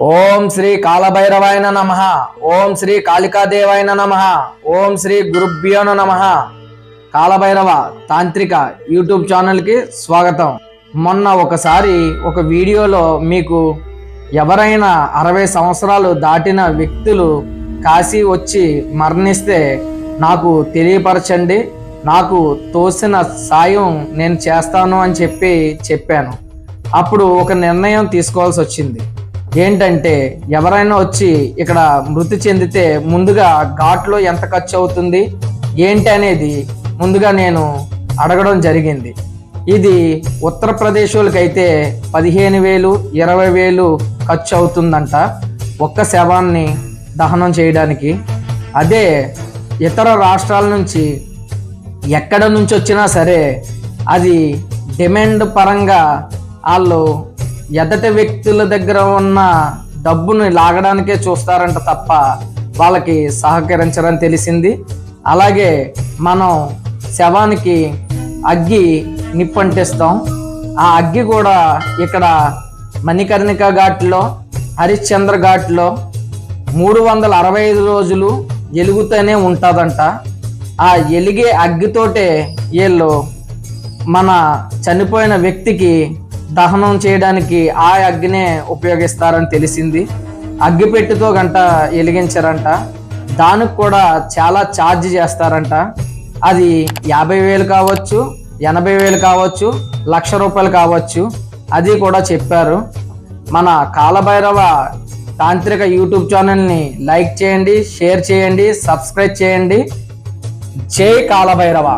ఓం శ్రీ కాలభైరవాయన నమ. ఓం శ్రీ కాళికాదేవాయన నమ. ఓం శ్రీ గురుభ్యోన నమ. కాలభైరవ తాంత్రిక యూట్యూబ్ ఛానల్కి స్వాగతం. మొన్న ఒకసారి ఒక వీడియోలో మీకు ఎవరైనా అరవై సంవత్సరాలు దాటిన వ్యక్తులు కాశీ వచ్చి మరణిస్తే నాకు తెలియపరచండి నాకు తోసిన సాయం నేను చేస్తాను అని చెప్పి చెప్పాను. అప్పుడు ఒక నిర్ణయం తీసుకోవాల్సి వచ్చింది. ఏంటంటే ఎవరైనా వచ్చి ఇక్కడ మృతి చెందితే ముందుగా ఘాట్లో ఎంత ఖర్చు అవుతుంది ఏంటి అనేది ముందుగా నేను అడగడం జరిగింది. ఇది ఉత్తరప్రదేశ్ వాళ్ళకైతే పదిహేను వేలు ఇరవై వేలు ఖర్చు అవుతుందంట ఒక్క శవాన్ని దహనం చేయడానికి. అదే ఇతర రాష్ట్రాల నుంచి ఎక్కడ నుంచి వచ్చినా సరే అది డిమాండ్ పరంగా వాళ్ళు ఎదటి వ్యక్తుల దగ్గర ఉన్న డబ్బును లాగడానికే చూస్తారంట తప్ప వాళ్ళకి సహకరించరని తెలిసింది. అలాగే మనం శవానికి అగ్గి నిప్పంటిస్తాం. ఆ అగ్గి కూడా ఇక్కడ మణికర్ణిక ఘాట్లో హరిశ్చంద్ర ఘాట్లో మూడు వందల అరవై ఐదు రోజులు ఎలుగుతూనే ఉంటుందంట. ఆ ఎలిగే అగ్గితోటే వీళ్ళు మన చనిపోయిన వ్యక్తికి దహనం చేయడానికి ఆ అగ్గినే ఉపయోగిస్తారని తెలిసింది. అగ్గిపెట్టితో గంట వెలిగించారంట. దానికి కూడా చాలా ఛార్జ్ చేస్తారంట. అది యాభై వేలు కావచ్చు ఎనభై వేలు కావచ్చు లక్ష రూపాయలు కావచ్చు. అది కూడా చెప్పారు. మన కాలభైరవ తాంత్రిక యూట్యూబ్ ఛానల్ని లైక్ చేయండి షేర్ చేయండి సబ్స్క్రైబ్ చేయండి. జై కాలభైరవ.